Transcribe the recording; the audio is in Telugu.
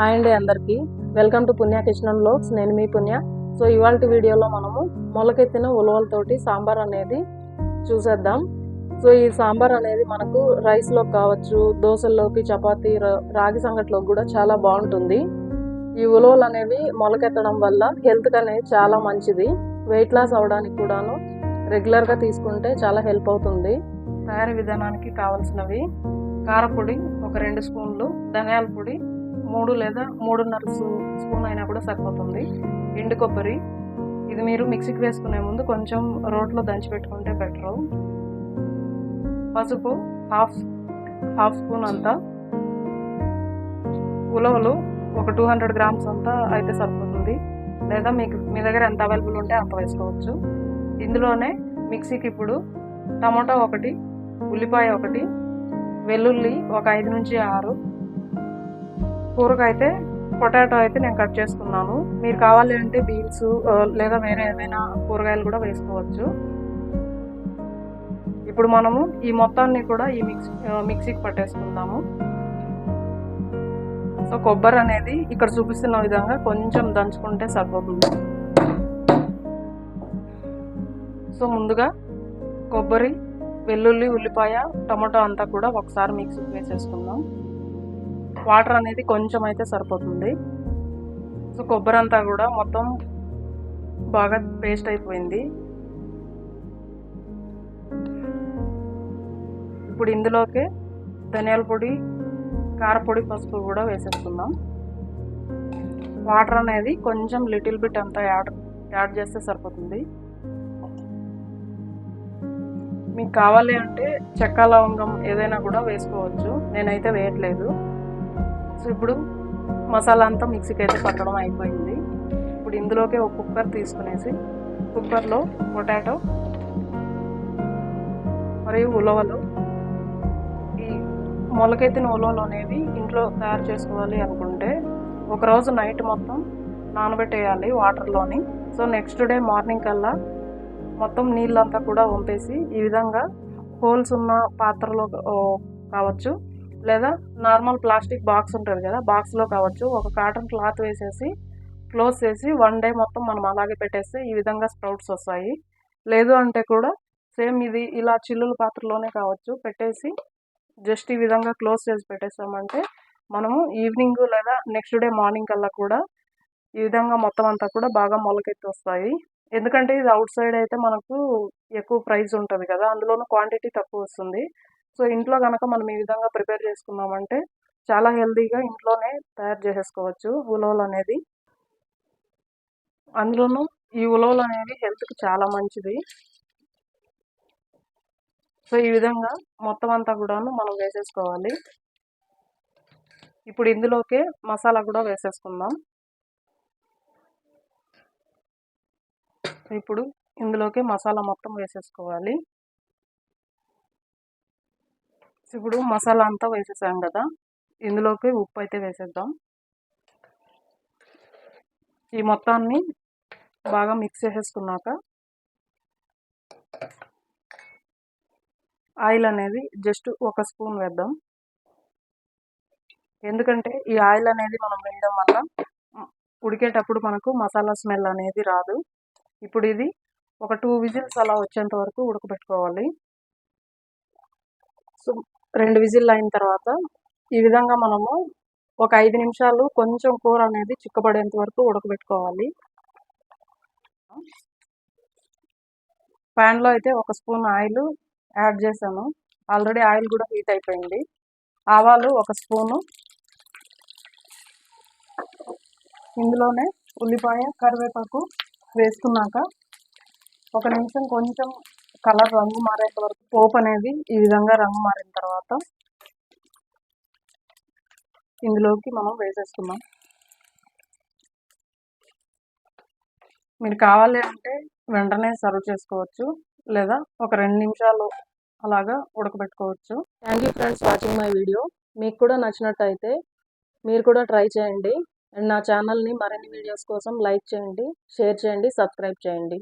హాయ్ అండి అందరికీ. Welcome to Punya kitchen blogs నేను మీ పుణ్య. సో ఇవాళ వీడియోలో మనము మొలకెత్తిన ఉలవలతోటి సాంబార్ అనేది చూసేద్దాం. సో ఈ సాంబార్ అనేది మనకు రైస్లో కావచ్చు దోశల్లోకి చపాతీ రా- రాగి సంగట్లోకి కూడా చాలా బాగుంటుంది. ఈ ఉలవలు అనేవి మొలకెత్తడం వల్ల హెల్త్కి అనేది చాలా మంచిది. వెయిట్ లాస్ అవడానికి కూడాను రెగ్యులర్గా తీసుకుంటే చాలా హెల్ప్ అవుతుంది. తయారీ విధానానికి కావాల్సినవి కారపొడి ఒక రెండు స్పూన్లు ధనియాల పొడి మూడు లేదా మూడున్నర స్పూన్ అయినా కూడా సరిపోతుంది. ఎండు కొబ్బరి. ఇది మీరు మిక్సీకి వేసుకునే ముందు కొంచెం రోట్లో దంచి పెట్టుకుంటే బెటరు. పసుపు హాఫ్ హాఫ్ స్పూన్ అంతా. ఉలవలు ఒక టూ హండ్రెడ్ గ్రామ్స్ అంతా అయితే సరిపోతుంది. లేదా మీకు మీ దగ్గర ఎంత అవైలబుల్ ఉంటే అంత వేసుకోవచ్చు. ఇందులోనే మిక్సీకి ఇప్పుడు టమాటా ఒకటి ఉల్లిపాయ ఒకటి వెల్లుల్లి ఒక ఐదు నుంచి ఆరు కూరకు అయితే పొటాటో అయితే నేను కట్ చేసుకున్నాను. మీరు కావాలి అంటే బీన్స్ లేదా వేరే ఏదైనా కూరగాయలు కూడా వేసుకోవచ్చు. ఇప్పుడు మనము ఈ మొత్తాన్ని కూడా ఈ మిక్స్ మిక్సీకి పట్టేసుకుందాము. సో కొబ్బరి అనేది ఇక్కడ చూపిస్తున్న విధంగా కొంచెం దంచుకుంటే సరిపోతుంది. సో ముందుగా కొబ్బరి వెల్లుల్లి ఉల్లిపాయ టమాటో అంతా కూడా ఒకసారి మిక్సీకి వేసేసుకుందాం. వాటర్ అనేది కొంచెం అయితే సరిపోతుంది. సో కొబ్బరి అంతా కూడా మొత్తం బాగా పేస్ట్ అయిపోయింది. ఇప్పుడు ఇందులోకి ధనియాల పొడి కారపొడి పసుపు కూడా వేసేస్తున్నాం. వాటర్ అనేది కొంచెం లిటిల్ బిట్ అంతా యాడ్ యాడ్ చేస్తే సరిపోతుంది. మీకు కావాలి అంటే చెక్క లవంగం ఏదైనా కూడా వేసుకోవచ్చు. నేనైతే వేయట్లేదు. సో ఇప్పుడు మసాలా అంతా మిక్సీకి అయితే పట్టడం అయిపోయింది. ఇప్పుడు ఇందులోకి ఒక కుక్కర్ తీసుకునేసి కుక్కర్లో పొటాటో మరియు ఉలవలు. ఈ మొలకెత్తిన ఉలవలు అనేవి ఇంట్లో తయారు చేసుకోవాలి అనుకుంటే ఒకరోజు నైట్ మొత్తం నానబెట్టేయాలి వాటర్లోని. సో నెక్స్ట్ డే మార్నింగ్ కల్లా మొత్తం నీళ్ళంతా కూడా వంపేసి ఈ విధంగా హోల్స్ ఉన్న పాత్రలో కావచ్చు. లేదా నార్మల్ ప్లాస్టిక్ బాక్స్ ఉంటుంది కదా బాక్స్లో కావచ్చు ఒక కాటన్ క్లాత్ వేసేసి క్లోజ్ చేసి వన్ డే మొత్తం మనం అలాగే పెట్టేస్తే ఈ విధంగా స్ప్రౌట్స్ వస్తాయి. లేదు అంటే కూడా సేమ్ ఇది ఇలా చిల్లుల పాత్రలోనే కావచ్చు పెట్టేసి జస్ట్ ఈ విధంగా క్లోజ్ చేసి పెట్టేసామంటే మనము ఈవినింగ్ లేదా నెక్స్ట్ డే మార్నింగ్ కల్లా కూడా ఈ విధంగా మొత్తం అంతా కూడా బాగా మొలకెత్తి వస్తాయి. ఎందుకంటే ఇది అవుట్ సైడ్ అయితే మనకు ఎక్కువ ప్రైస్ ఉంటుంది కదా అందులోనూ క్వాంటిటీ తక్కువ వస్తుంది. సో ఇంట్లో కనుక మనం ఈ విధంగా ప్రిపేర్ చేసుకున్నామంటే చాలా హెల్తీగా ఇంట్లోనే తయారు చేసేసుకోవచ్చు ఉలవలు అనేది. అందులోనూ ఈ ఉలవలు అనేవి హెల్త్కి చాలా మంచిది. సో ఈ విధంగా మొత్తం అంతా కూడాను మనం వేసేసుకోవాలి. ఇప్పుడు ఇందులోకే మసాలా కూడా వేసేసుకుందాం. ఇప్పుడు ఇందులోకి మసాలా మొత్తం వేసేసుకోవాలి. ఇప్పుడు మసాలా అంతా వేసేసాం కదా ఇందులోకి ఉప్పు అయితే వేసేద్దాం. ఈ మొత్తాన్ని బాగా మిక్స్ చేసేసుకున్నాక ఆయిల్ అనేది జస్ట్ ఒక స్పూన్ వేద్దాం. ఎందుకంటే ఈ ఆయిల్ అనేది మనం వేయడం వల్ల ఉడికేటప్పుడు మనకు మసాలా స్మెల్ అనేది రాదు. ఇప్పుడు ఇది ఒక టూ విజిల్స్ అలా వచ్చేంత వరకు ఉడకబెట్టుకోవాలి. సో రెండు విజిల్ అయిన తర్వాత ఈ విధంగా మనము ఒక ఐదు నిమిషాలు కొంచెం కూర అనేది చిక్కబడేంత వరకు ఉడకబెట్టుకోవాలి. ప్యాన్లో అయితే ఒక స్పూన్ ఆయిల్ యాడ్ చేశాను. ఆల్రెడీ ఆయిల్ కూడా హీట్ అయిపోయింది. ఆవాలు ఒక స్పూను. ఇందులోనే ఉల్లిపాయ కరివేపాకు వేసుకున్నాక ఒక నిమిషం కొంచెం కలర్ రంగు మారేంత వరకు పోపు అనేది ఈ విధంగా రంగు మారిన తర్వాత ఇందులోకి మనం వేసేసుకుందాం. మీరు కావాలి అంటే వెంటనే సర్వ్ చేసుకోవచ్చు లేదా ఒక రెండు నిమిషాలు అలాగా ఉడకబెట్టుకోవచ్చు. Thank you friends watching my video మీకు కూడా నచ్చినట్టయితే మీరు కూడా ట్రై చేయండి. అండ్ నా ఛానల్ని మరిన్ని వీడియోస్ కోసం లైక్ చేయండి షేర్ చేయండి సబ్స్క్రైబ్ చేయండి.